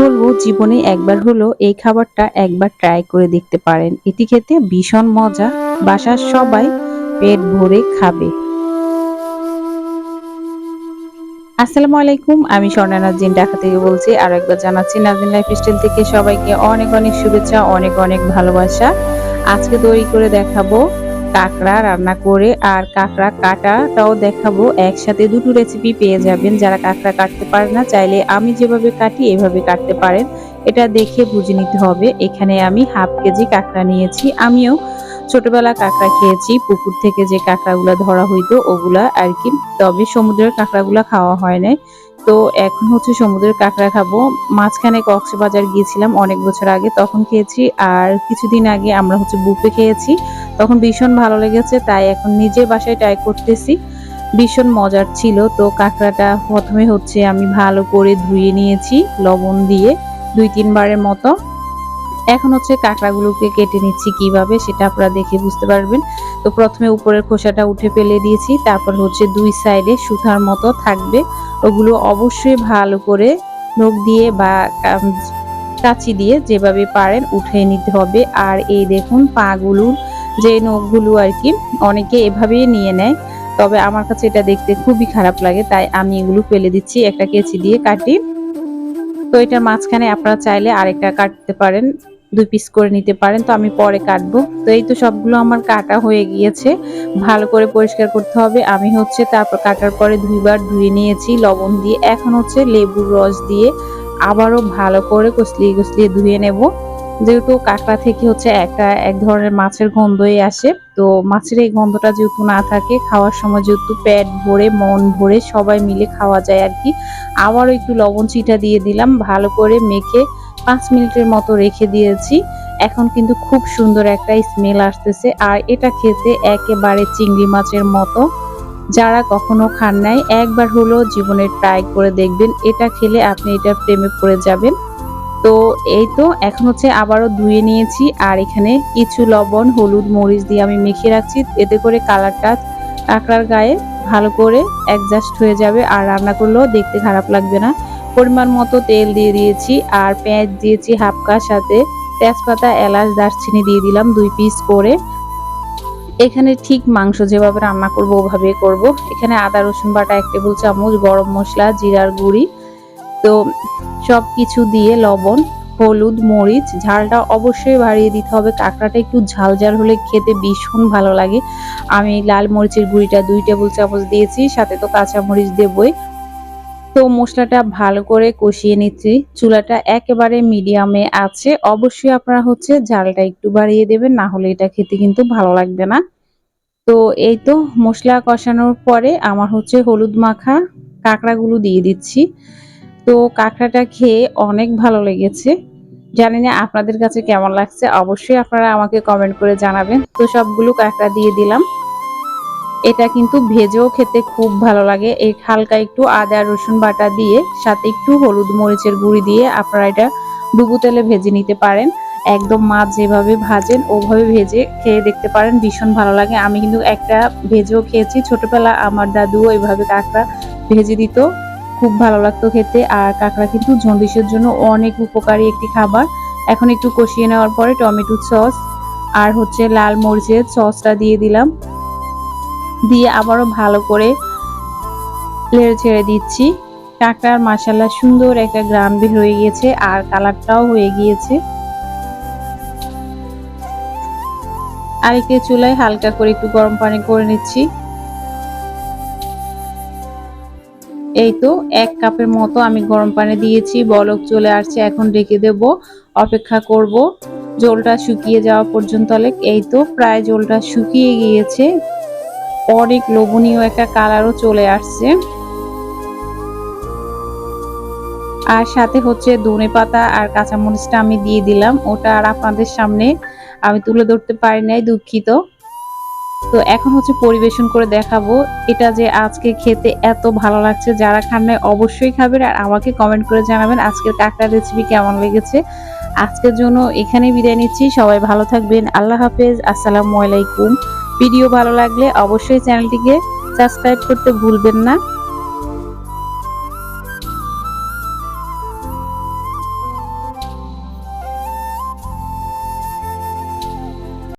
বলব, জীবনে একবার হলো এই খাবারটা একবার ট্রাই করে দেখতে পারেন। এটি খেতে ভীষণ মজা। বাসার সবাই পেট ভরে খাবে। আসসালামু আলাইকুম, আমি স্বর্ণা নাজিন ঢাকা থেকে বলছি, আর একবার জানাচ্ছি নাজিন লাইফ স্টাইল থেকে সবাইকে অনেক অনেক শুভেচ্ছা, অনেক অনেক ভালোবাসা। আজকে তৈরি করে দেখাবো কাঁকড়া রান্না করে আর কাঁকড়া কাটাটাও দেখাবো। একসাথে দুটো রেসিপি পেয়ে যাবেন। যারা কাঁকড়া কাটতে পারে না, চাইলে আমি যেভাবে কাটি, এভাবে কাটতে পারেন। এটা দেখে বুঝে নিতে হবে। এখানে আমি হাফ কেজি কাঁকড়া নিয়েছি। আমিও ছোটবেলা কাঁকড়া খেয়েছি। পুকুর থেকে যে কাঁকড়াগুলো ধরা হইতো, ওগুলা আর কি। তবে সমুদ্রের কাঁকড়াগুলো খাওয়া হয় নাই। তো এখন হচ্ছে সমুদ্রের কাঁকড়া খাব। মাঝখানে কক্সবাজার গিয়েছিলাম অনেক বছর আগে, তখন খেয়েছি। আর কিছুদিন আগে আমরা হচ্ছে বুফে খেয়েছি। তখন ভীষণ ভালো লেগেছে, তাই এখন নিজে বাসায় ট্রাই করতেছি। ভীষণ মজার ছিল, তো কাঁকড়াটা প্রথমে হচ্ছে আমি ভালো করে ধুয়ে নিয়েছি, লবণ দিয়ে দুই তিনবারের মতো। এখন হচ্ছে কাঁকড়াগুলোকে কেটে নিচ্ছি কীভাবে সেটা আপনারা দেখে বুঝতে পারবেন। তো প্রথমে উপরের খোসাটা উঠে ফেলে দিয়েছি, তারপর হচ্ছে দুই সাইডে সুতার মতো থাকবে। ওগুলো অবশ্যই ভালো করে নখ দিয়ে বা কাঁচি দিয়ে যেভাবে পারেন উঠিয়ে নিতে হবে। আর এই দেখুন পাগুলোর যে নখগুলো আর কি অনেকে এভাবেই নিয়ে নেয়। তবে আমার কাছে এটা দেখতে খুবই খারাপ লাগে, তাই আমি এগুলো ফেলে দিচ্ছি, একটা কেচি দিয়ে কাটি। তো এটা মাঝখানে আপনারা চাইলে আরেকটা কাটতে পারেন, দুই পিস করে নিতে পারেন, তো আমি পরে কাটবো। তো এই তো সবগুলো আমার কাটা হয়ে গিয়েছে, ভালো করে পরিষ্কার করতে হবে। আমি হচ্ছে তারপর কাটার পরে দুইবার ধুয়ে নিয়েছি, লবণ দিয়ে। এখন হচ্ছে লেবুর রস দিয়ে আবারও ভালো করে কষলিয়ে কষলিয়ে ধুয়ে নেব। যেহেতু কাঁকড়া থেকে হচ্ছে একটা, এক ধরনের মাছের গন্ধই আসে, তো মাছের এই গন্ধটা যেহেতু না থাকে, খাওয়ার সময় যেহেতু পেট ভরে, মন ভরে সবাই মিলে খাওয়া যায় আর কি। আবারও একটু লবণ চিটা দিয়ে দিলাম, ভালো করে মেখে পাঁচ মিনিটের মতো রেখে দিয়েছি। এখন কিন্তু খুব সুন্দর একটা স্মেল আসতেছে, আর এটা খেতে একেবারে চিংড়ি মাছের মতো। যারা কখনো খান নাই, একবার হলো জীবনে ট্রাই করে দেখবেন, এটা খেলে আপনি এটা প্রেমে পড়ে যাবেন। তো এই তো, এখন হচ্ছে আবারও ধুয়ে নিয়েছি, আর এখানে কিছু লবণ, হলুদ, মরিচ দিয়ে আমি মেখে রাখছি, এতে করে কালারটা কাঁকড়ার গায়ে ভালো করে অ্যাডজাস্ট হয়ে যাবে, আর রান্না করলেও দেখতে খারাপ লাগবে না। পরিমাণ মতো তেল দিয়ে দিয়েছি, আর পেঁয়াজ দিয়েছি হাফ কার সাথে তেজপাতা, এলাচ, দারচিনি দিয়ে দিলাম দুই পিস করে। এখানে ঠিক মাংস যেভাবে রান্না করব, ওভাবে করব। এখানে আদা, রসুন বাটা, এক টেবিল চামচ, গরম মশলা, জিরার গুঁড়ি তো সব কিছু দিয়ে লবণ, হলুদ, মরিচ, ঝালটা অবশ্যই বাড়িয়ে দিতে হবে। কাঁকড়াটা একটু ঝাল ঝাল হলে খেতে ভীষণ ভালো লাগে। আমি লাল মরিচের গুঁড়িটা দুই টেবিল চামচ দিয়েছি, সাথে তো কাঁচা মরিচ দেবই। তো মশলাটা ভালো করে কষিয়ে নিচ্ছি। চুলাটা একেবারে মিডিয়ামে আছে। অবশ্যই আপনারা হচ্ছে ঝালটা একটু বাড়িয়ে দেবেন, না হলে এটা খেতে কিন্তু ভালো লাগবে না। তো এই তো মশলা কষানোর পরে আমার হচ্ছে হলুদ মাখা কাঁকড়াগুলো দিয়ে দিচ্ছি। তো কাঁকড়াটা খেয়ে অনেক ভালো লেগেছে। জানি না আপনাদের কাছে কেমন লাগছে, অবশ্যই আপনারা আমাকে কমেন্ট করে জানাবেন। তো সবগুলো কাঁকড়া দিয়ে দিলাম। এটা কিন্তু ভেজেও খেতে খুব ভালো লাগে। এই হালকা একটু আদা, রসুন বাটা দিয়ে, সাথে একটু হলুদ মরিচের গুঁড়ি দিয়ে আপনারা এটা ডুবু তেলে ভেজে নিতে পারেন। একদম মাছ যেভাবে ভাজেন, ওভাবে ভেজে খেয়ে দেখতে পারেন, ভীষণ ভালো লাগে। আমি কিন্তু একটা ভেজেও খেয়েছি। ছোটবেলা আমার দাদুও এইভাবে কাঁকড়া ভেজে দিত। খুব ভালো লাগতো খেতে। আর কাঁকড়া কিন্তু জন্ডিসের জন্য অনেক উপকারী একটি খাবার। এখন একটু কষিয়ে নেওয়ার পরে টমেটো সস আর হচ্ছে লাল মরিচের সসটা দিয়ে দিলাম। দিয়ে আবারও ভালো করে লেড়ে ছেড়ে দিচ্ছি। কাঁকড়ার মাসাল্লা সুন্দর একটা গ্রাম বের হয়ে গিয়েছে আর কালারটাও হয়ে গিয়েছে। আরেকটি চুলায় হালকা করে একটু গরম পানি করে নিচ্ছি। এই তো, এক কাপের মতো আমি গরম পানি দিয়েছি, বলক চলে আসছে, এখন রেখে দেব, অপেক্ষা করব। জলটা শুকিয়ে যাওয়া পর্যন্ত এই তো প্রায় জলটা শুকিয়ে গিয়েছে। অনেক লোভনীয় একটা কালারও চলে আসছে। আর সাথে হচ্ছে ধনে পাতা আর কাঁচামরিচটা আমি দিয়ে দিলাম, ওটা আর আপনাদের সামনে আমি তুলে ধরতে পারি নাই, দুঃখিত। তো এখন হচ্ছে পরিবেশন করে দেখাবো এটা যে আজকে খেতে এত ভালো লাগছে। যারা খান নাই অবশ্যই খাবেন আর আমাকে কমেন্ট করে জানাবেন আজকের কাঁকড়া রেসিপি কেমন লেগেছে। আজকের জন্য এখানে বিদায় নিচ্ছি। সবাই ভালো থাকবেন। আল্লাহ হাফেজ। আসসালামু আলাইকুম। ভিডিও ভালো লাগলে অবশ্যই চ্যানেলটিকে সাবস্ক্রাইব করতে ভুলবেন না।